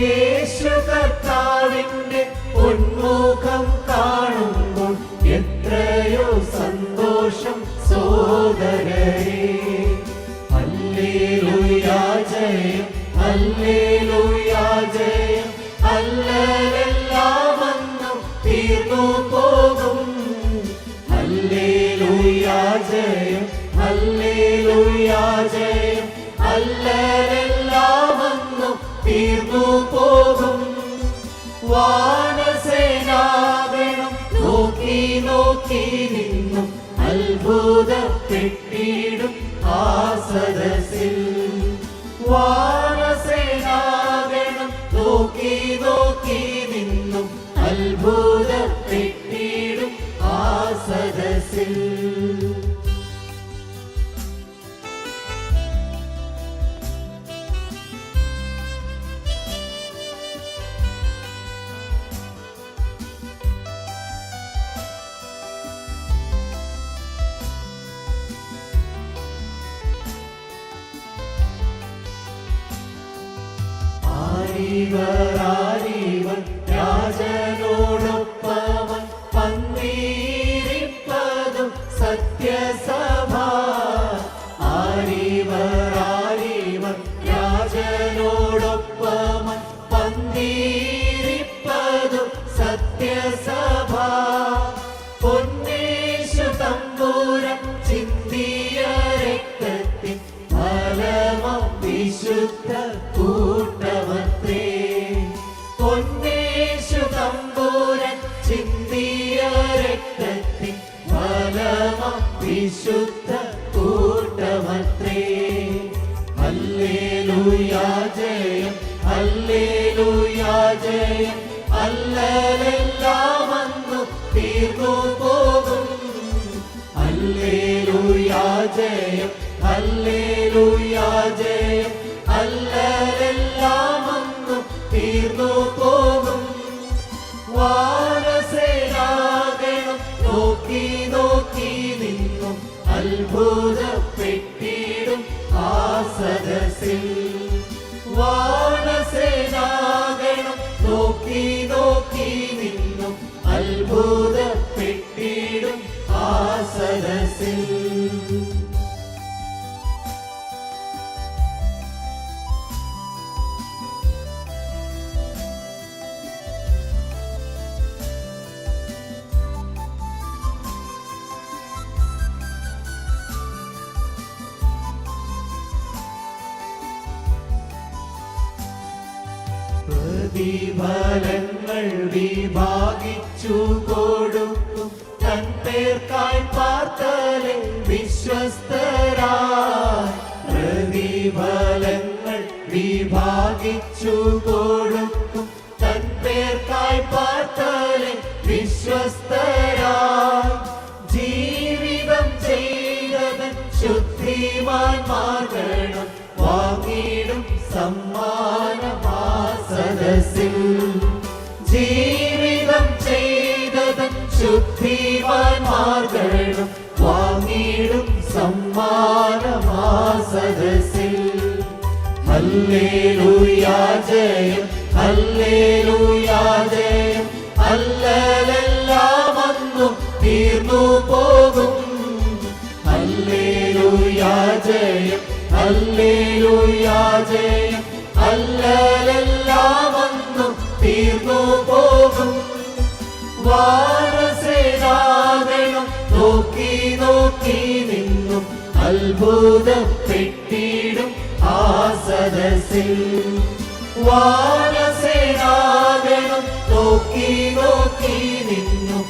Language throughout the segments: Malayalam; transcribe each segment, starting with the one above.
യേശു കർത്താവിന്റെ ഉന്മുഖം കാണുമ്പോൾ എത്രയോ സന്തോഷം സോദരേ ഹല്ലേലൂയാ ജയം ഹല്ലേലൂയാ ജയം. അല്ലെല്ലാമെന്നും തീർന്നു പോകും. ഹല്ലേലൂയാ ജയം ഹല്ലേലൂയാ ജയം. വന്നു തീർന്നു പോകും. വാനസേനാവണം. നോക്കി നോക്കി നിന്നും അത്ഭുതപ്പെട്ടിടും ആ സദസ്സിൽ. വാനസേനാവണം. നോക്കി നോക്കി നിന്നും അത്ഭുതപ്പെട്ടിടും ആ സദസ്സിൽ. ആരിവർ രാജനോടൊപ്പവൻ സത്യസഭ. ആരിവർ രാജനോടൊപ്പവൻ സത്യസഭ. പൊന്നേശു തമ്പൂരം ചിന്തിയ രക്തത്തിൻ വിശുദ്ധ കൂട്ടമത്രേ വിശുദ്ധ കൂട്ടമത്രേ ഹല്ലേലൂയാ ജയം ഹല്ലേലൂയാ ജയം അല്ലലെല്ലാം വന്നു തീർന്നു പോകും ഹല്ലേലൂയാ ജയം ഹല്ലേലൂയാ ജയം അല്ലലെല്ലാം വന്നു തീർന്നു പോകും വാനസേനാഗണം നിന്നും അത്ഭുതപ്പെട്ടിടും പ്രതിഫലങ്ങൾ വിഭാഗിച്ചു കൊടുക്കും. തൻ പേർക്കായി പാർത്തലെ വിശ്വസ്തരായി. പ്രതിഫലങ്ങൾ വിഭാഗിച്ചു കൊടുക്കും. തൻ പാർത്തലെ വിശ്വസ്തരായി. ശുദ്ധിമാൻ മാർഗണം വാങ്ങിയിടും സമ്മാനമാസദസ്സിൽ. ജീവിതം ചെയ്തവൻ ശുദ്ധിമാൻ മാർഗണം വാങ്ങിയിടും സമ്മാനമാസദസ്സിൽ. ഹല്ലേലൂയാ ജയം ഹല്ലേലൂയാ ജയം. അല്ലലെല്ലാം വന്നു തീർന്നു പോകും ഹല്ലേലൂയാ ജയം ഹല്ലേലൂയാ ജയം. പോകും. വാനസേനാഗണം നോക്കി നോക്കി നിന്നും. അത്ഭുതപ്പെട്ടിടും ആ സദസ്സിൽ. വാനസേനാഗണം നോക്കി നോക്കി നിന്നും.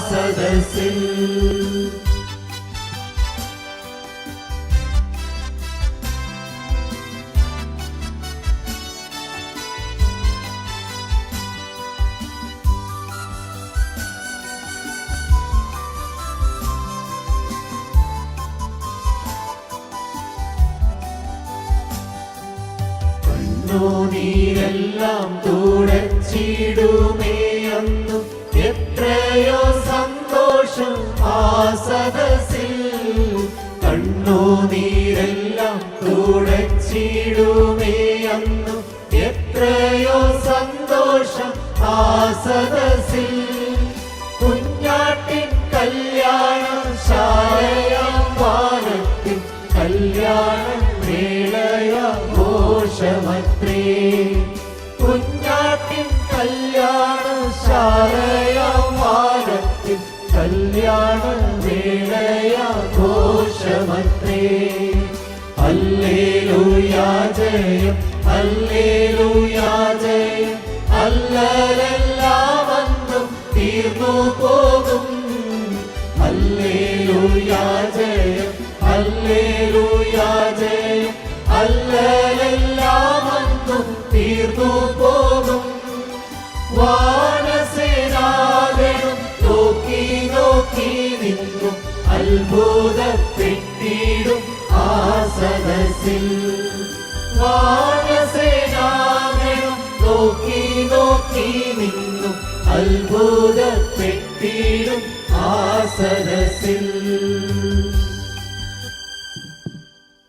சதசில் നീരെല്ലാം തുടച്ചിടുമേ അന്നും എത്രയോ സന്തോഷം ആ സദസ്സിൽ കണ്ണു നീരെല്ലാം തുടച്ചിടുമേ കല്യാണ മേളയാഘോഷമത്രേ അല്ലേലൂയാ ജയം അല്ലേലൂയാ ജയം. അല്ലലെല്ലാം അന്നും തീർന്നു പോകും. അല്ലേലൂയാ ജയം അല്ലേലൂയാ ജയം. അല്ലലെല്ലാം അന്നും തീർന്നു പോകും. വാനസേനാഗണം അത്ഭുതപ്പെട്ടിടും ആ സദസ്സിൽ. വാനസേനാഗണം നോക്കി നോക്കി നിന്നു അത്ഭുതപ്പെട്ടിടും ആ സദസ്സിൽ.